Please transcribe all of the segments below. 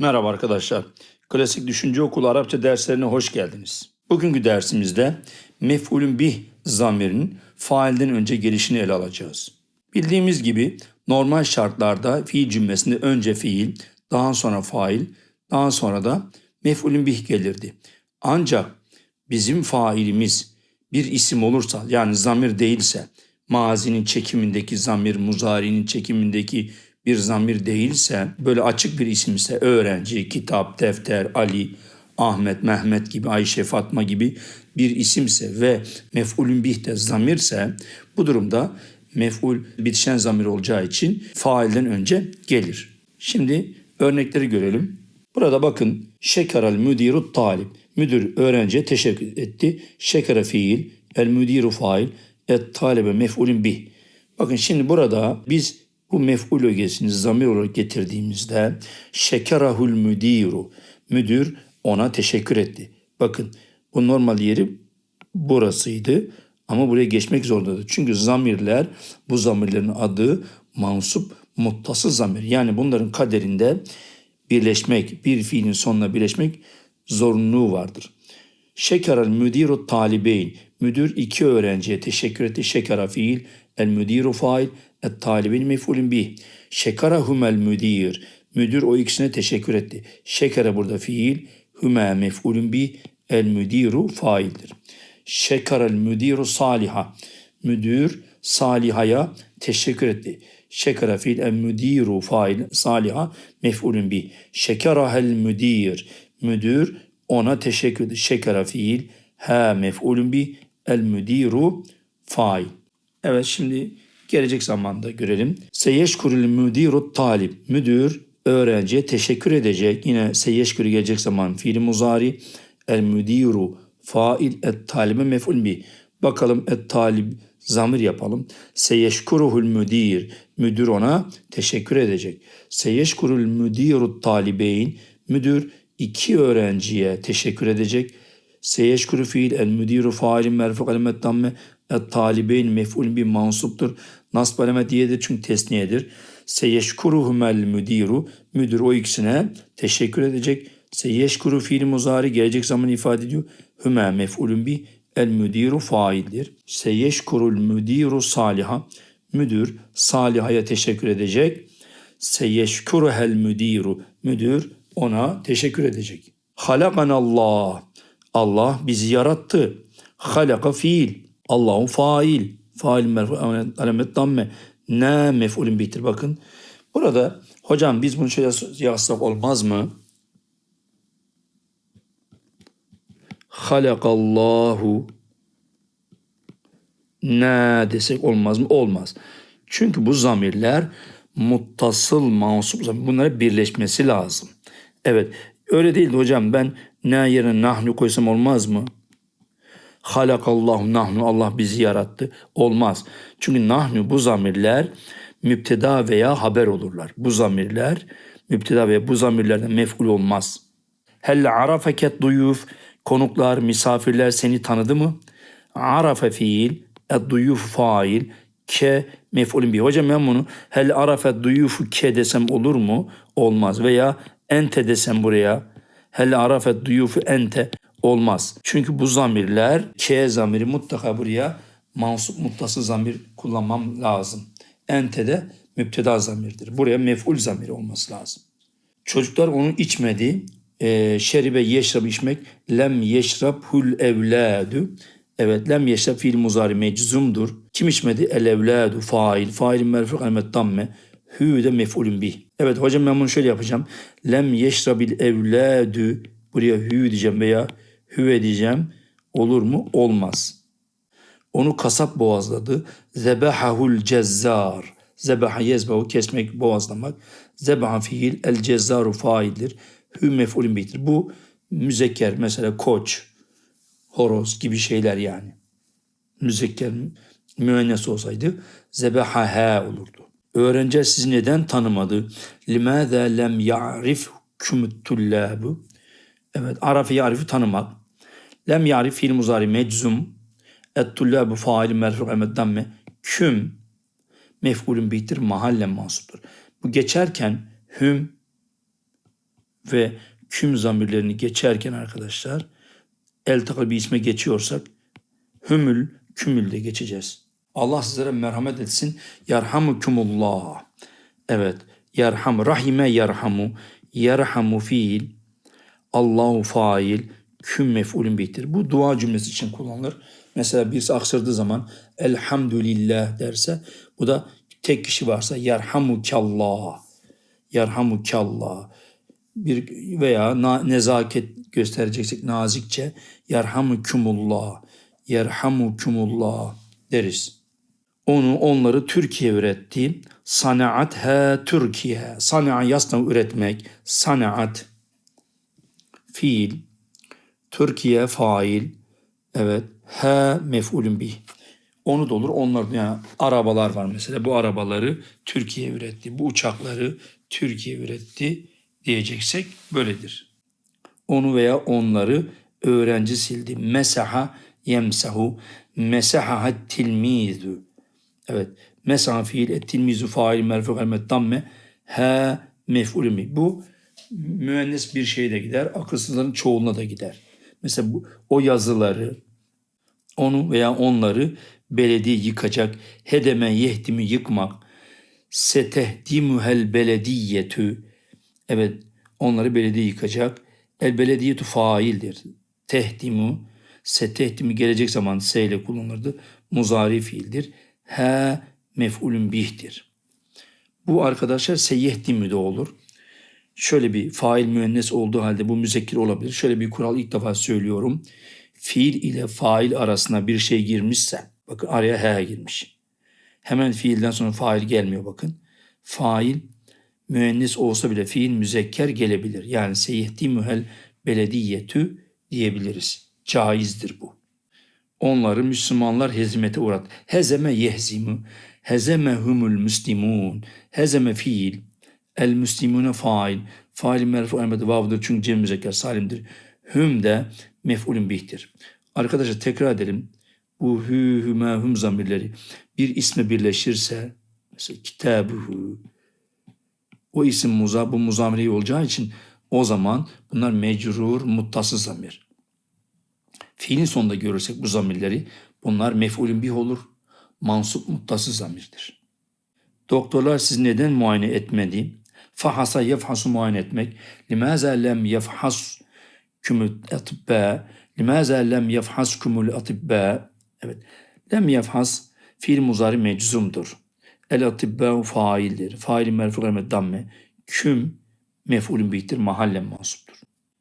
Merhaba arkadaşlar. Klasik Düşünce Okulu Arapça derslerine hoş geldiniz. Bugünkü dersimizde mef'ulün bih zamirinin failden önce gelişini ele alacağız. Bildiğimiz gibi normal şartlarda fiil cümlesinde önce fiil, daha sonra fail, daha sonra da mef'ulün bih gelirdi. Ancak bizim failimiz bir isim olursa yani zamir değilse, mazinin çekimindeki zamir, muzarinin çekimindeki bir zamir değilse, böyle açık bir isimse öğrenci, kitap, defter, Ali, Ahmet, Mehmet gibi, Ayşe, Fatma gibi bir isimse ve mef'ulün bih de zamirse bu durumda mef'ul bitişen zamir olacağı için failden önce gelir. Şimdi örnekleri görelim. Burada bakın şekeral müdiru talip. Müdür öğrenciye teşekkür etti. Şekere fiil, el müdiru fail, et talebe mef'ulün bih. Bakın şimdi burada biz bu mef'ul ögesini zamir olarak getirdiğimizde şekerahul müdiru. Müdür ona teşekkür etti. Bakın bu normal yeri burasıydı ama buraya geçmek zorundadır. Çünkü zamirler bu zamirlerin adı mansup muttasıl zamir. Yani bunların kaderinde birleşmek, bir fiilin sonuna birleşmek zorunluluğu vardır. Şekeral müdiru talibeyn. Müdür iki öğrenciye teşekkür etti. Şekera fiil, el müdiru fail, et talibeyn mef'ulün bih. Şekara humel müdir. Müdür o ikisine teşekkür etti. Şekere burada fiil, hüme mef'ulün bih, el müdiru faildir. Şekarel müdiru saliha. Müdür salihaya teşekkür etti. Şekara fiil el müdiru fail saliha mef'ulün bih. Şekerahel müdir. Müdür ona teşekkür etti. Şekara fiil ha mef'ulün bih el müdiru fail. Evet şimdi gelecek zamanda görelim. Seyeşkurul müdiru talip. Müdür öğrenciye teşekkür edecek. Yine seyeşkürü gelecek zaman fiili muzari. El müdiru fail et talibe mef'ul bi. Bakalım et talib zamir yapalım. Seyeşkuruhul müdir. Müdür ona teşekkür edecek. Seyeşkurul müdiru talibeyn. Müdür iki öğrenciye teşekkür edecek. Seyeşkuru fiil el müdiru failin merfu alamet damme talibeyn mef'ul bi mansuptur. Nasb alamet diyedir çünkü tesniyedir. Seyeşkuruhumel müdiru. Müdür o ikisine teşekkür edecek. Seyeşkuru fiil muzari gelecek zaman ifade ediyor. Hüme mef'ulün bi el müdiru faildir. Seyeşkurul müdiru saliha. Müdür salihaya teşekkür edecek. Seyeşkuruhel müdiru. Müdür ona teşekkür edecek. Halakanallah. Allah bizi yarattı. Halaka fiil. Allahu fail. Fail merfu alamet damme. Ne mef'ulün bitir bakın. Burada hocam biz bunu şöyle yazsak olmaz mı? Halakallahu ne desek olmaz mı? Olmaz. Çünkü bu zamirler muttasıl mansup zamir. Bunlara birleşmesi lazım. Evet öyle değildi hocam ben ne yerine nahnu koysam olmaz mı? Halakallahu nahnu Allah bizi yarattı. Olmaz. Çünkü nahnu bu zamirler müpteda veya haber olurlar. Bu zamirler müpteda veya bu zamirlerden mef'ul olmaz. Helle arafeket duyuf konuklar, misafirler seni tanıdı mı? Arafe fiil, ed-duyuf fail, ke mef'ulün bir. Hocam ben bunu hel arafet duyufu ke desem olur mu? Olmaz. Veya ente desem buraya hel arafet duyufu ente olmaz. Çünkü bu zamirler ke zamiri mutlaka buraya mansup muttasıl zamir kullanmam lazım. Ente de müpteda zamirdir. Buraya mef'ul zamiri olması lazım. Çocuklar onu içmedi. E, şeribe yeşrab içmek. Lem yeşrab hul evladu. Evet lem yeşrab fiil muzari meczumdur. Kim içmedi? El evladu fail. Fail merfu kalimet damme. Hü de mef'ulün bih. Evet hocam ben bunu şöyle yapacağım. Lem yeşrabil evladu. Buraya hü diyeceğim veya hüve diyeceğim. Olur mu? Olmaz. Onu kasap boğazladı. Zebehahul cezzar. Zebaha yezbehu kesmek, boğazlamak. Zebaha fiil, el cezzaru faildir. Hü mef'ulün bihtir. Bu müzekker mesela koç, horoz gibi şeyler yani. Müzekker müennes olsaydı zebaha olurdu. Öğrenci sizi neden tanımadı? Limâzâ lem ya'rif kümüttüllâbu. Evet, arafi ya'rifi tanımak. Lem ya'rif fiil muzari meczum. Et-tullâbu faili merfu emed damme. Küm mef'ulün bihtir mahallen mansuptur. Bu geçerken hüm ve küm zamirlerini geçerken arkadaşlar eltakal bir isme geçiyorsak hümül kümül de geçeceğiz. Allah sizlere merhamet etsin. Yarhamukumullah. Evet. Yarham. Rahime yarhamu. Yarhamu fiil. Allahu fail. Küm mef'ulün bihtir. Bu dua cümlesi için kullanılır. Mesela birisi aksırdığı zaman elhamdülillah derse bu da tek kişi varsa yarhamukallah. Yarhamukallah. Bir veya na, nezaket göstereceksek nazikçe yarhamukumullah. Yerhamukumullah deriz. Onu onları Türkiye üretti. Sanaat he Türkiye. Sana'a yasna üretmek. Sanaat fiil. Türkiye fail. Evet. He mef'ulün bih. Onu da olur. Onlar yani arabalar var mesela. Bu arabaları Türkiye üretti. Bu uçakları Türkiye üretti diyeceksek böyledir. Onu veya onları öğrenci sildi. Mesaha yemsahu. Mesaha tilmizu. Evet. Mesaha fiil et fail merfu elmet damme. He mef'ulün bih. Bu müennes bir şeye de gider. Akılsızların çoğuluna da gider. Mesela bu, o yazıları, onu veya onları belediye yıkacak. Hedeme yehdimi yıkmak. Setehdimuhel belediyetü. Evet onları belediye yıkacak. El belediyetu faildir. Tehdimu, setehdimu gelecek zaman s ile kullanılırdı. Muzari fiildir. He mef'ulün bihtir. Bu arkadaşlar seyyehdimu de olur. Şöyle bir fail müennes olduğu halde bu müzekkir olabilir. Şöyle bir kural ilk defa söylüyorum. Fiil ile fail arasına bir şey girmişse, bakın araya he girmiş. Hemen fiilden sonra fail gelmiyor bakın. Fail müennes olsa bile fiil müzekker gelebilir. Yani seyyehdi mühel belediyetü diyebiliriz. Caizdir bu. Onları Müslümanlar hezimete uğrat. Hezeme yehzimu. Hezeme humul müslimun. Hezeme fiil. El müslimune fail. Fail merfu emedi vavdır çünkü cem müzekker salimdir. Hüm de mef'ulün bihtir. Arkadaşlar tekrar edelim. Bu hü, hüme, hüm zamirleri bir isme birleşirse mesela kitabuhu o isim muza bu muzamiri olacağı için o zaman bunlar mecrur muttasız zamir. Fiilin sonunda görürsek bu zamirleri bunlar mef'ulün bih olur. Mansup muttasız zamirdir. Doktorlar siz neden muayene etmedi? Fahasa yefhasu muayene etmek. Limaza lem yefhas kümül atibba. Limaza lem yefhas kümül atibba. Evet. Lem yefhas fiil muzari meczumdur. El atibba faildir. Faili merfu elmet damme. Küm mef'ulün bihtir. Mahallen mansuptur.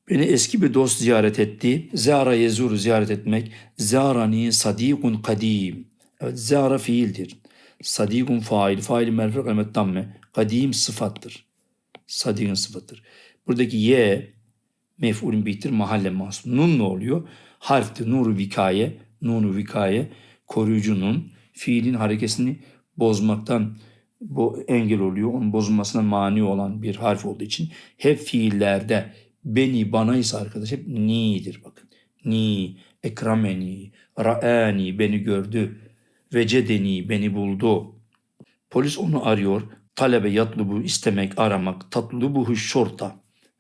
Beni eski bir dost ziyaret etti. Zara yezur ziyaret etmek. Zarani sadikun kadim. Evet zara fiildir. Sadikun fail. Faili merfu elmet damme. Kadim sıfattır. Sadikun sıfattır. Buradaki ye mef'ulün bihtir. Mahallen mansup. Nun ne oluyor? Harfti nuru vikaye. Nunu vikaye. Koruyucu nun. Fiilin harekesini bozmaktan bu engel oluyor. Onun bozulmasına mani olan bir harf olduğu için hep fiillerde beni bana ise arkadaş hep ni'dir bakın. Ni, ekrameni, ra'ani beni gördü, vecedeni beni buldu. Polis onu arıyor. Talebe yatlubu istemek, aramak. Tatlubuhu şorta.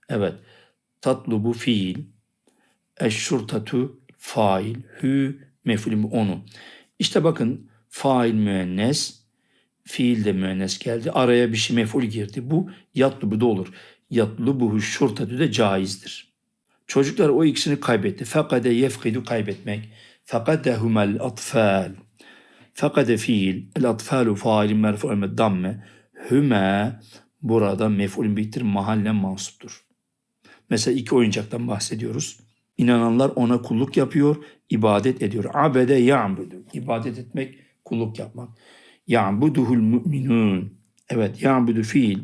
Evet. Tatlubu fiil. Eşşurtatu fail. Hü mef'ulü onu. İşte bakın fail müennes, fiil de müennes geldi. Araya bir şey mef'ul girdi. Bu yatlubu da olur. Yatlubuhu şurtatü de caizdir. Çocuklar o ikisini kaybetti. Fekade yefkidu kaybetmek. Fekadehumel atfal. Fekade fiil. El atfalu failin merfu elmed damme. Hüme burada mef'ulün bittir mahallen mansuptur. Mesela iki oyuncaktan bahsediyoruz. İnananlar ona kulluk yapıyor, ibadet ediyor. Abede ya'budu. İbadet etmek, kulluk yapmak. Ya'buduhul müminun. Evet, ya'budu fiil.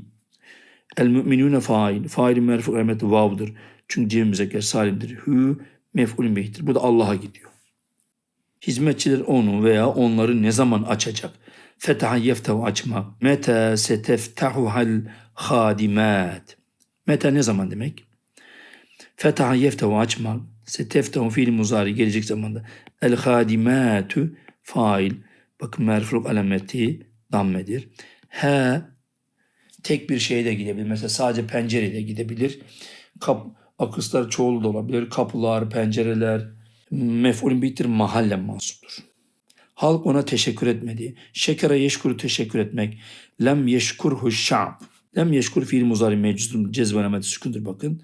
El müminune fail. Fail merfu emeti vav'dır. Çünkü cem müzekker salimdir. Hü mef'ulün bihtir. Bu da Allah'a gidiyor. Hizmetçiler onu veya onları ne zaman açacak? Fetaha yeftehu açmak. Mete seteftahuhal hadimat. Mete ne zaman demek? Fetaha yeftehu açmak. Seteftehu fiil muzari gelecek zamanda. El hadimatu fail. Bakın merfuk alameti dammedir. He tek bir şeye de gidebilir. Mesela sadece pencereye de gidebilir. Kap, akıslar çoğulu da olabilir. Kapılar, pencereler. Mef'ulün bitir mahalle mansuptur. Halk ona teşekkür etmedi. Şekere yeşkuru teşekkür etmek. Lem yeşkurhu şa'b. Lem yeşkur fiil muzari mecuzun cezbe alameti sükundur bakın.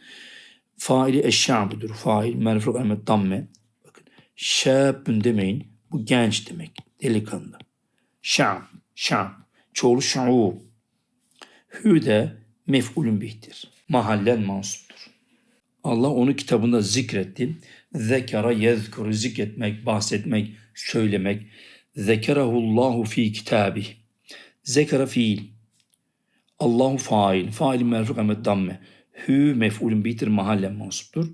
Faili eşşa'budur. Fail merfuk alamet damme. Bakın. Şabün demeyin. Bu genç demek. Delikanlı. Şa'b. Şa'b. Çoğulu şa'u. Hü de mef'ulün bihtir. Mahallen mansuptur. Allah onu kitabında zikretti. Zekara yezkuru zikretmek, bahsetmek, söylemek. Zekerahullahu fi kitabi. Zekara fiil. Allahu fail. Fail merfuk emet damme. Hü mef'ulün bitir mahallen mansuptur.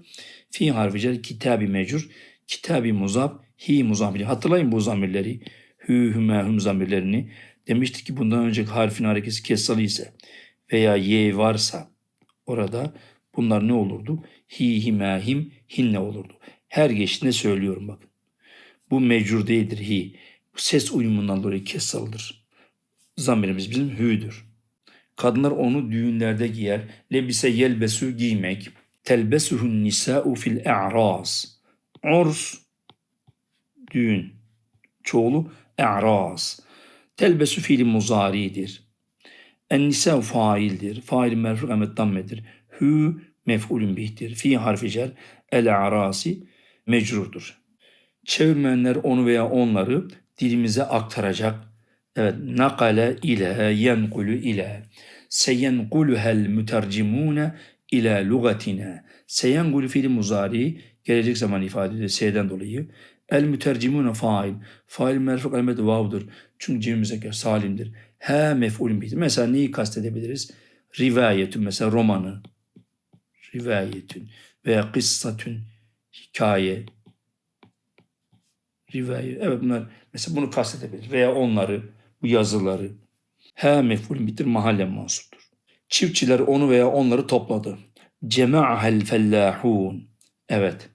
Fi harfi cer kitabi mecur. Kitabi muzaf. Hi muzamili. Hatırlayın bu zamirleri. Hü hüme hüm zamirlerini. Demiştik ki bundan önceki harfin harekesi kessalı ise veya ye varsa orada bunlar ne olurdu? Hi hime him hinne olurdu. Her geçtiğinde söylüyorum bakın. Bu mecrur değildir hi. Ses uyumundan dolayı kessalıdır. Zamirimiz bizim hü'dür. Kadınlar onu düğünlerde giyer. Lebise yelbesu giymek. Telbesuhun nisa'u fil e'raz. Urs düğün. Çoğulu e'raz. Telbesu fiili muzaridir. En nisa faildir. Fail merfuk emet dammedir. Hü mef'ulün bihtir. Fi harfi cer. El arasi mecrurdur. Çevirmenler onu veya onları dilimize aktaracak. Evet, nakale ile yenkulu ile seyenkuluhel mütercimune ila lugatine. Seyenkulu fiili muzari gelecek zaman ifade ediyor S'den dolayı. El mütercimune fail. Fail merfuk elmet vav'dur. Çünkü cem müzekker salimdir. He mef'ulün bihi. Mesela neyi kastedebiliriz? Rivayetün mesela romanı. Rivayetün veya kıssatün hikaye. Rivayet. Evet bunlar mesela bunu kastedebiliriz. Veya onları, bu yazıları. He mef'ulün bitir mahalle mansuptur. Çiftçiler onu veya onları topladı. Cema'hel fellahun. Evet.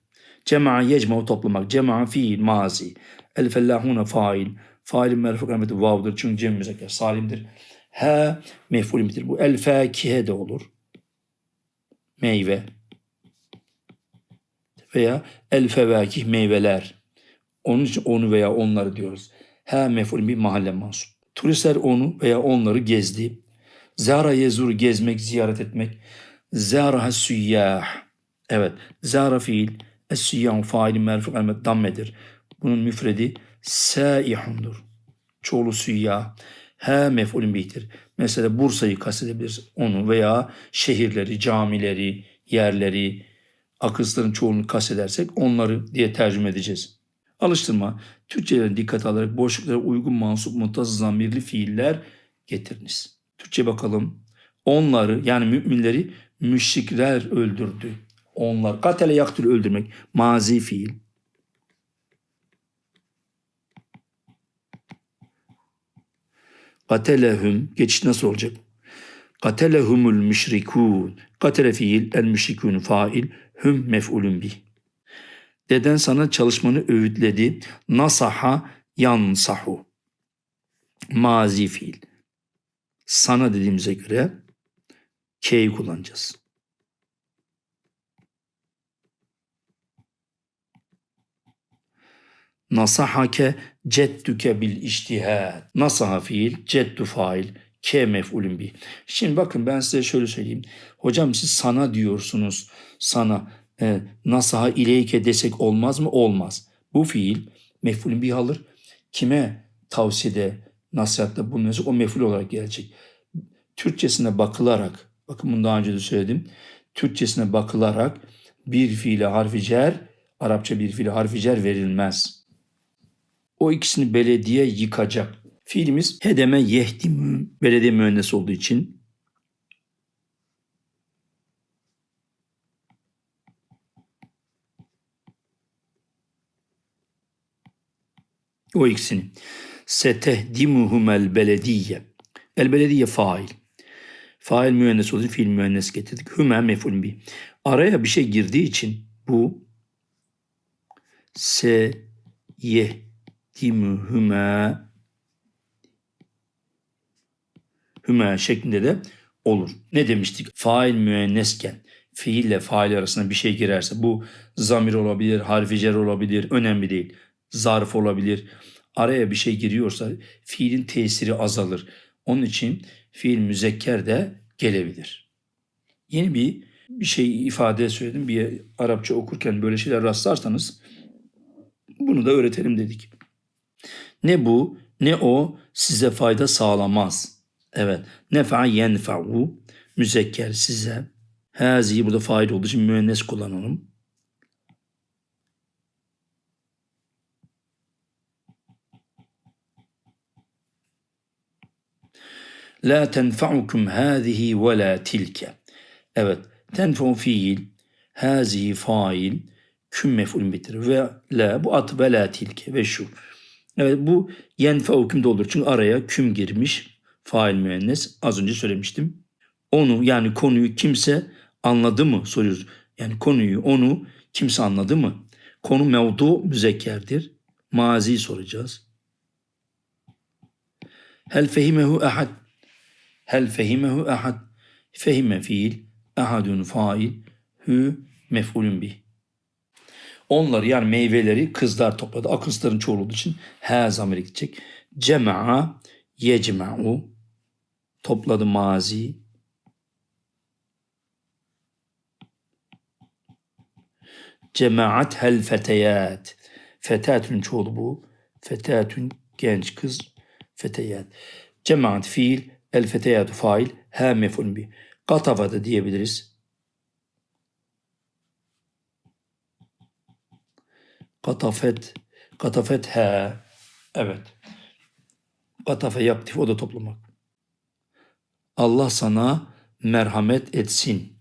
Cema'a yecma'u toplamak. Cema'a fiil mazi. El fellahune fail. Failin merfuk emeti vav'dır. Çünkü cem müzekker salimdir. He mef'ulün bitir. Bu el fakihe de olur. Meyve. Veya el fevakih meyveler. Onun için onu veya onları diyoruz. He mef'ulün bir mahalle mansup. Turistler onu veya onları gezdi. Zara yezur gezmek, ziyaret etmek. Zara süyyah. Evet. Zara fiil. Es-süyyah faili merfuk elmet dammedir. Bunun müfredi saihundur. Çoğulu süyyah. He mef'ulün bihtir. Mesela Bursa'yı kastedebiliriz. Onu veya şehirleri, camileri, yerleri, akısların çoğunu kastedersek onları diye tercüme edeceğiz. Alıştırma. Türkçe'ye dikkat alarak boşluklara uygun mansup muntazı zamirli fiiller getiriniz. Türkçe bakalım. Onları yani müminleri müşrikler öldürdü. Onlar. Katele yaktül öldürmek. Mazi fiil. Katelehum. Geçiş nasıl olacak? Katelehumul müşrikun. Katele fiil. El müşrikun fail. Hüm mef'ulun bih. Deden sana çalışmanı öğütledi. Nasaha yansahu. Mazi fiil. Sana dediğimize göre K'yi kullanacağız. Nasahake ceddüke bil iştihad. Nasaha fiil, ceddu fail, K mef'ulün bih. Şimdi bakın ben size şöyle söyleyeyim. Hocam siz sana diyorsunuz. Sana e, nasaha ileyke desek olmaz mı? Olmaz. Bu fiil mef'ulün bih alır. Kime tavsiyede, nasihatte bulunuyorsa o mef'ul olarak gelecek. Türkçesine bakılarak, bakın bunu daha önce de söyledim. Türkçesine bakılarak bir fiile harfi cer, Arapça bir fiile harfi cer verilmez. O ikisini belediye yıkacak. Fiilimiz hedeme yehdim belediye mühendisi olduğu için o ikisini. Setehdimuhumel belediye. El belediye fail. Fail müennes için fiil müennes getirdik. Hüme mef'ul bi. Araya bir şey girdiği için bu se yehdimuhüme hüme şeklinde de olur. Ne demiştik? Fail müennesken fiille fail arasında bir şey girerse bu zamir olabilir, harfi cer olabilir, önemli değil. Zarf olabilir. Araya bir şey giriyorsa fiilin tesiri azalır. Onun için fiil müzekker de gelebilir. Yeni bir bir şey ifade söyledim. Bir Arapça okurken böyle şeyler rastlarsanız bunu da öğretelim dedik. Ne bu ne o size fayda sağlamaz. Evet. Nefa yenfa'u müzekker size. Hazi burada fail olduğu için müennes kullanalım. La tenfa'ukum hâzihi ve la tilke. Evet. Tenfa'u fiil. Hazihi fail. Küm mef'ul bitir. Ve la bu at ve la tilke ve şu. Evet bu yenfa'u küm de olur. Çünkü araya küm girmiş. Fail müennes. Az önce söylemiştim. Onu yani konuyu kimse anladı mı soruyoruz. Yani konuyu onu kimse anladı mı? Konu mevdu müzekkerdir. Mazi soracağız. Hel fehimehu ahad. Hel fehimehu ahad. Fehime fiil. Ahadun fail. Hü mef'ulün bih. Onları yani meyveleri kızlar topladı. Akınsların çoğu olduğu için he zamiri gidecek. Cema'a yecma'u topladı mazi. Cemaat hel feteyat. Fetatün çoğulu bu. Fetatün genç kız. Feteyat. Cemaat fiil. El feteyatu fail. He mef'ul bi. Katava da diyebiliriz. Katafet. Katafet he. Evet. Katafe yaktif o da toplamak. Allah sana merhamet etsin.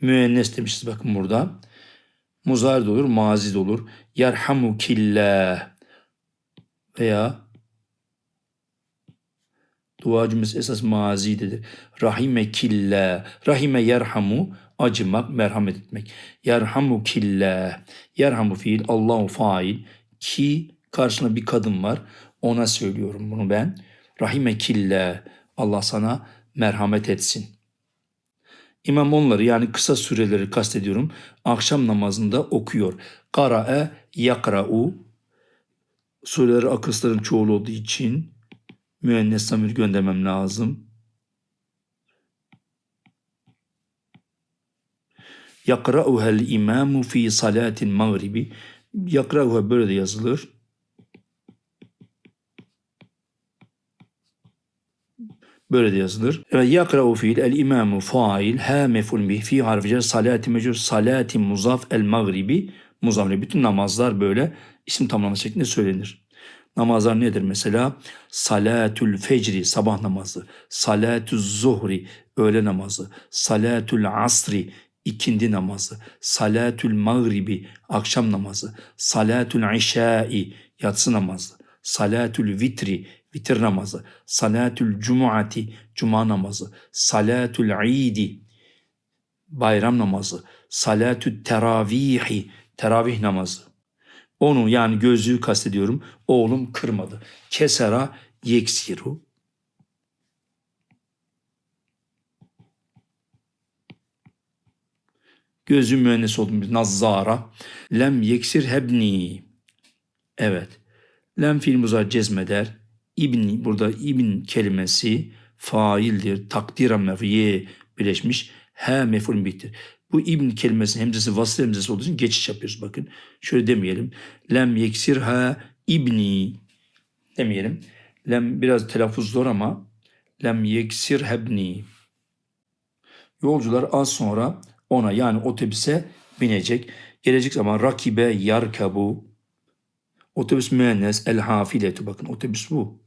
Müennes demişiz bakın burada. Muzari de olur, mazi de olur. Yerhamukillah veya dua cümlesi esas mazidedir. Rahime killa, rahime yerhamu, acımak, merhamet etmek. Yerhamu killa, yerhamu fiil, Allahu fail. Ki karşına bir kadın var, ona söylüyorum bunu ben. Rahime killa, Allah sana merhamet etsin. İmam onları yani kısa süreleri kastediyorum. Akşam namazında okuyor. Kara'e yakra'u. Sureleri akısların çoğulu olduğu için müennes zamir göndermem lazım. Yakra'uhel imamu fi salatin mağribi. Yakra'uha böyle de yazılır. Böyle de yazılır. Evet, yakra'u fiil el imamu fail ha mef'ul bih fi harfi salati mecur salati muzaf el magribi muzafre bütün namazlar böyle isim tamlama şeklinde söylenir. Namazlar nedir mesela? Salatül fecri sabah namazı, salatü zuhri öğle namazı, salatül asri ikindi namazı, salatül mağribi akşam namazı, salatül işai yatsı namazı, salatül vitri vitir namazı, salatül cumuati cuma namazı, salatül idi bayram namazı, salatü teravihi teravih namazı. Onu yani gözlüğü kastediyorum. Oğlum kırmadı. Kesera yeksiru. Gözü müennes oldum nazzara. Lem yeksir hebni. Evet. Lem fiil muzar cezmeder. İbn burada ibn kelimesi faildir. Takdiren mef'iye birleşmiş. He mef'ul bittir. Bu ibn kelimesinin hemzesi vasıl hemzesi olduğu için geçiş yapıyoruz bakın. Şöyle demeyelim. Lem yeksir ha ibni demeyelim. Lem biraz telaffuz zor ama lem yeksir hebni. Yolcular az sonra ona yani otobüse binecek. Gelecek zaman rakibe yarkabu. Otobüs müennes el hafiletu. Bakın otobüs bu.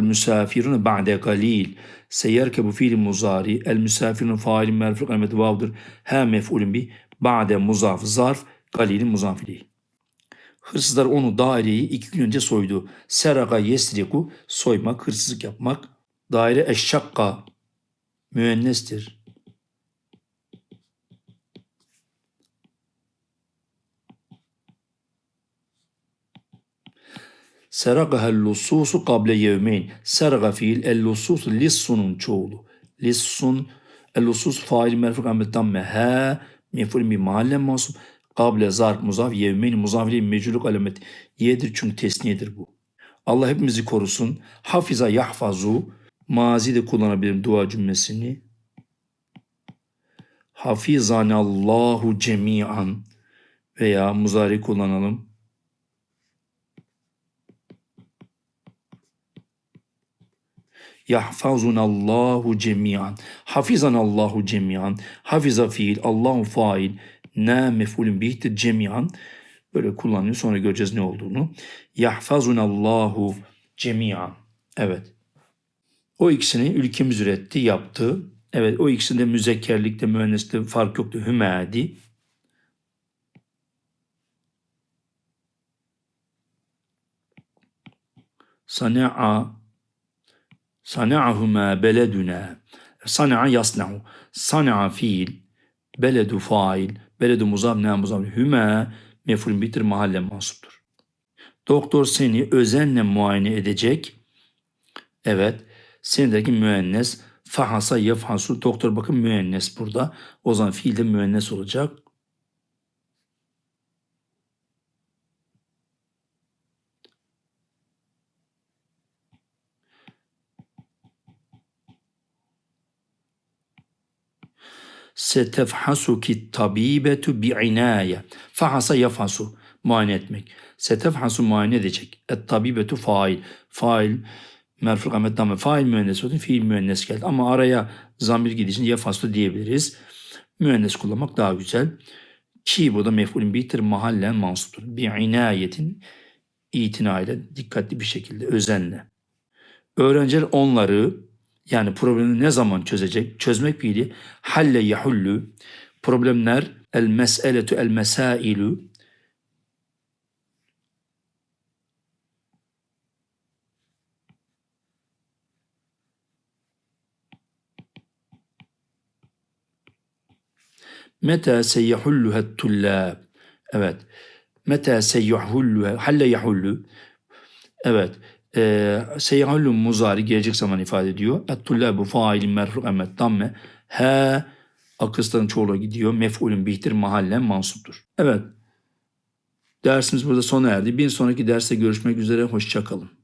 Misafirun ba'de galil. Seyerkebu fiil muzari. El misafirun failin merfuk emet vavdır. Ha mef'ulün bi. Ba'de muzaf zarf. Galilin muzafili. Hırsızlar onu daireyi iki gün önce soydu. Seraka yesriku soymak, hırsızlık yapmak. Daire eşşakka müennestir. Seragahel lususu kable yevmeyn. Seraga fiil el lusus lissunun çoğulu. Lissun el lusus fail merfuk amel damme he meful bir mahalle masum. Kable zarf muzaf yevmeyn muzafili mecruk alamet. Yedir çünkü tesniyedir bu. Allah hepimizi korusun. Hafiza yahfazu. Mazi de kullanabilirim dua cümlesini. Hafizanallahu cemiyan veya muzari kullanalım. Yahfazunallahu cemiyan. Hafizanallahu cemiyan. Hafiza fiil, Allahu fail. Ne mef'ulün bihtir cemiyan. Böyle kullanıyor. Sonra göreceğiz ne olduğunu. Yahfazunallahu cemiyan. Evet. O ikisini ülkemiz üretti, yaptı. Evet o ikisinde müzekkerlikte, müenneslikte fark yoktu. Hümedi. Sana'a Sana'ahuma beleduna. Sana'a yasna'u. Sana'a fiil. Beledu fail. Beledu muzab ne muzab. Hüme mef'ulün bitir mahalle mansuptur. Doktor seni özenle muayene edecek. Evet. Senedeki müennes fahasa yefhasu. Doktor bakın müennes burada. O zaman fiilde müennes olacak. Setefhasuki tabibetu bi'inaye. Fahasa yafhasu. Muayene etmek. Setefhasu muayene edecek. Et tabibetu fail. Fail merfu kamet damme fail müennes oldu. Fiil müennes geldi. Ama araya zamir gidişin yafhasu diyebiliriz. Müennes kullanmak daha güzel. Ki bu da mef'ulün bitir mahallen mansuptur. Bi'inayetin itinayla dikkatli bir şekilde özenle. Öğrenciler onları yani problemi ne zaman çözecek? Çözmek fiili halle yahullu. Problemler el meseletu el mesailu. Meta seyahulluha tullab. Evet. Meta seyahulluha halle yahullu. Evet. E, seyahullu muzari gelecek zaman ifade ediyor. Et-tullabu failin merfuk emmet damme. He akısların çoğula gidiyor. Mef'ulün bihtir mahallen mansuptur. Evet. Dersimiz burada sona erdi. Bir sonraki derste görüşmek üzere. Hoşçakalın.